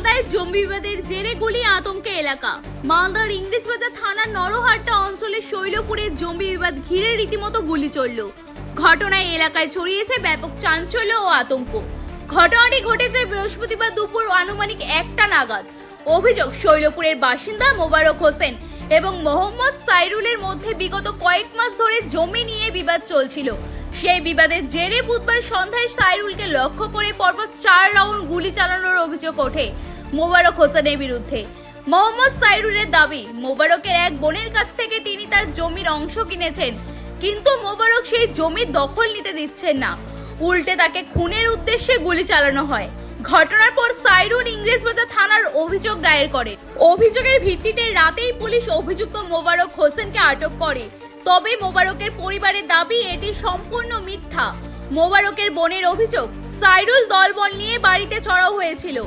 মালদায় জম্বি বিবাদের জেরে গুলি আতঙ্কে এলাকা। মালদার ইংরেজবাজার থানার নরহাট্টা অঞ্চলের শৈলপুরে জম্বি বিবাদ ঘিরে রীতিমতো গুলি চলল। ঘটনায় এলাকায় ছড়িয়েছে ব্যাপক চাঞ্চল্য ও আতঙ্ক। ঘটনাটি ঘটেছে বৃহস্পতিবার দুপুর আনুমানিক একটা নাগাদ। অভিযোগ, শৈলপুরের বাসিন্দা মোবারক হোসেন এবং মোহাম্মদ সাইরুলের মধ্যে বিগত কয়েক মাস ধরে জমি নিয়ে বিবাদ চলছিল। সেই বিবাদের জেরে বুধবার সন্ধ্যায় সাইরুলকে লক্ষ্য করে পরপর চার রাউন্ড গুলি চালানোর অভিযোগ ওঠে। মোবারক হোসেনের বিরুদ্ধে। মোহাম্মদ সাইরুলের দাবি, মোবারকের এক বোনের কাছ থেকে তিনি তার জমির অংশ কিনেছেন, কিন্তু মোবারক সেই জমি দখল নিতে দিচ্ছেন না। উল্টে তাকে খুনের উদ্দেশ্যে গুলি চালানো হয়। ঘটনার পর সাইরুল ইংরেজবাজার থানার অভিযোগ দায়ের করে অভিযোগের ভিত্তিতে রাতেই পুলিশ অভিযুক্ত মোবারক হোসেনকে আটক করে। তবে মোবারকের পরিবারের দাবি, এটি সম্পূর্ণ মিথ্যা। মোবারকের বোনের অভিযোগ, সাইরুল দলবল নিয়ে বাড়িতে চড়াও হয়েছিল।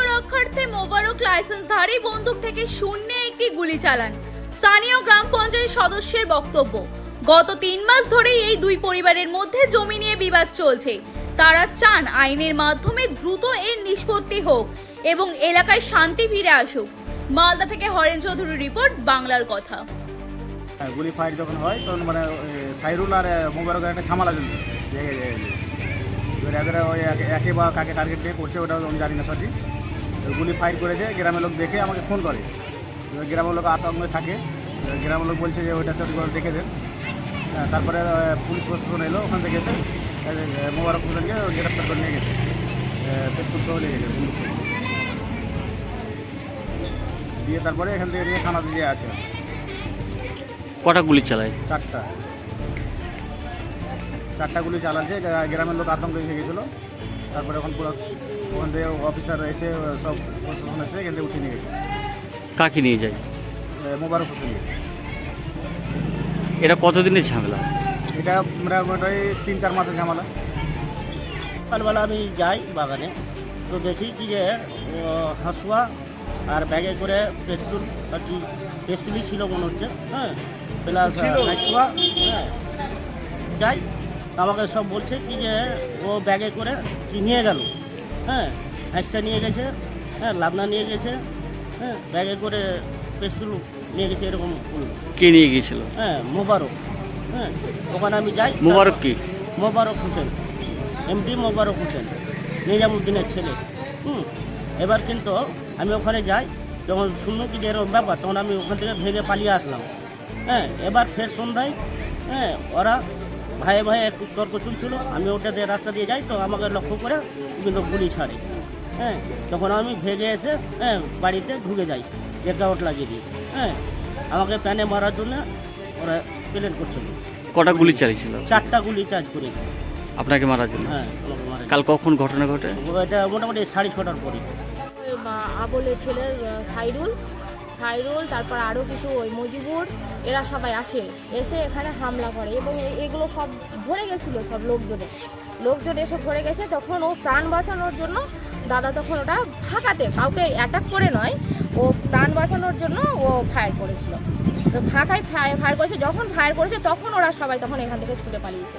আত্মরক্ষার্থে মোবারক লাইসেন্সধারী বন্দুক থেকে শূন্যে একটি গুলি চালান স্থানীয় গ্রাম পঞ্চায়েত সদস্যের বক্তব্য গত তিন মাস ধরেই এই দুই পরিবারের মধ্যে জমি নিয়ে বিবাদ চলছে তারা চান আইনের মাধ্যমে দ্রুত এর নিষ্পত্তি হোক এবং এলাকায় শান্তি ফিরে আসুক মালদা থেকে হরেন চৌধুরীর রিপোর্ট বাংলার কথা হ্যাঁ, গুলি যখন হয় তখন মানে সাইরুল আর মোবারকের একটা ঝামেলা এদের ওই একে- বা কাকে টার্গেট দিয়ে করছে ওটা আমি জানি না সঠিক গুলি ফায়ার করেছে গ্রামের লোক দেখে আমাকে ফোন করে। গ্রামের লোক আতঙ্কে থাকে। গ্রামের লোক বলছে যে ওইটা সঠিক করে দেখে দেন। হ্যাঁ, তারপরে পুলিশ প্রশাসন এলো ওখান থেকে এসে আহ, মোবারক হোসেনকে গ্রেপ্তার করে নিয়ে গেছে। পেস্তুল সহ নিয়ে গেছে দিয়ে তারপরে এখান থেকে নিয়ে থানাতে দিয়ে আছে কটা গুলি চালায়? চারটা। চারটা গুলি চালাচ্ছে গ্রামের লোক আতঙ্কে এসে গেছিল। তারপরে এখন পুরো ওখান থেকে অফিসার এসে সব প্রশাসন এসে এখান থেকে উঠিয়ে নিয়ে গেছে। কাকে নিয়ে যায়? মোবারক হোসেন এটা কতদিনের ঝামেলা? এটা মোটামুটি তিন চার মাসের ঝামেলা। সকালবেলা আমি যাই বাগানে তো দেখি কি যে হাঁসুয়া আর ব্যাগে করে পেস্তুল আর কি পেস্তুলই ছিল মনে হচ্ছে হ্যাঁ? প্লাস হাঁসুয়া হ্যাঁ। যাই। আমাকে সব বলছে কি যে ও ব্যাগে করে কি নিয়ে গেল হ্যাঁ? হাঁসা নিয়ে গেছে হ্যাঁ? লাবনা নিয়ে গেছে হ্যাঁ? ব্যাগে করে পেস্তুল নিয়ে গেছে এরকম কে নিয়ে গিয়েছিল হ্যাঁ মোবারক হ্যাঁ? ওখানে আমি যাই। মোবারক কি? মোবারক হোসেন এমডি মোবারক হোসেন নিজামুদ্দিনের ছেলে। হুম? এবার কিন্তু আমি ওখানে যাই যখন শুনলো কি যে এরকম ব্যাপার তখন আমি ওখান থেকে ভেঙে পালিয়ে আসলাম। হ্যাঁ? এবার ফের সন্ধ্যায় হ্যাঁ? ওরা ভাইয়ে ভাইয়ে একটু তর্ক চলছিল আমি ওটা দিয়ে রাস্তা দিয়ে যাই তো আমাকে লক্ষ্য করে কিন্তু গুলি ছাড়ে। হ্যাঁ তখন আমি ভেগে এসে হ্যাঁ বাড়িতে ঢুকে যাই একাউন্ট লাগিয়ে দিই হ্যাঁ আমাকে প্যানে মারার জন্য ওরা প্লেন করছিল। কটা গুলি চালিয়েছিল? চারটা গুলি চার্জ করেছে আপনাকে মারার জন্য? হ্যাঁ কাল কখন ঘটনা ঘটে? এটা মোটামুটি সাড়ে ছটার পরে। আবলের ছেলে সাইরুল সাইরুল তারপর আরও কিছু ওই মজিবুর, এরা সবাই আসে, এসে এখানে হামলা করে এবং এগুলো সব ভরে গেছিল সব লোকজনে। লোকজন এসে ভরে গেছে, তখন ও প্রাণ বাঁচানোর জন্য দাদা তখন ওটা ফাঁকাতে, কাউকে অ্যাটাক করে নয়, ও প্রাণ বাঁচানোর জন্য ও ফায়ার করেছিল। তো ফাঁকায় ফায়ার ফায়ার করেছে, যখন ফায়ার করেছে, তখন ওরা সবাই তখন এখান থেকে ছুটে পালিয়েছে।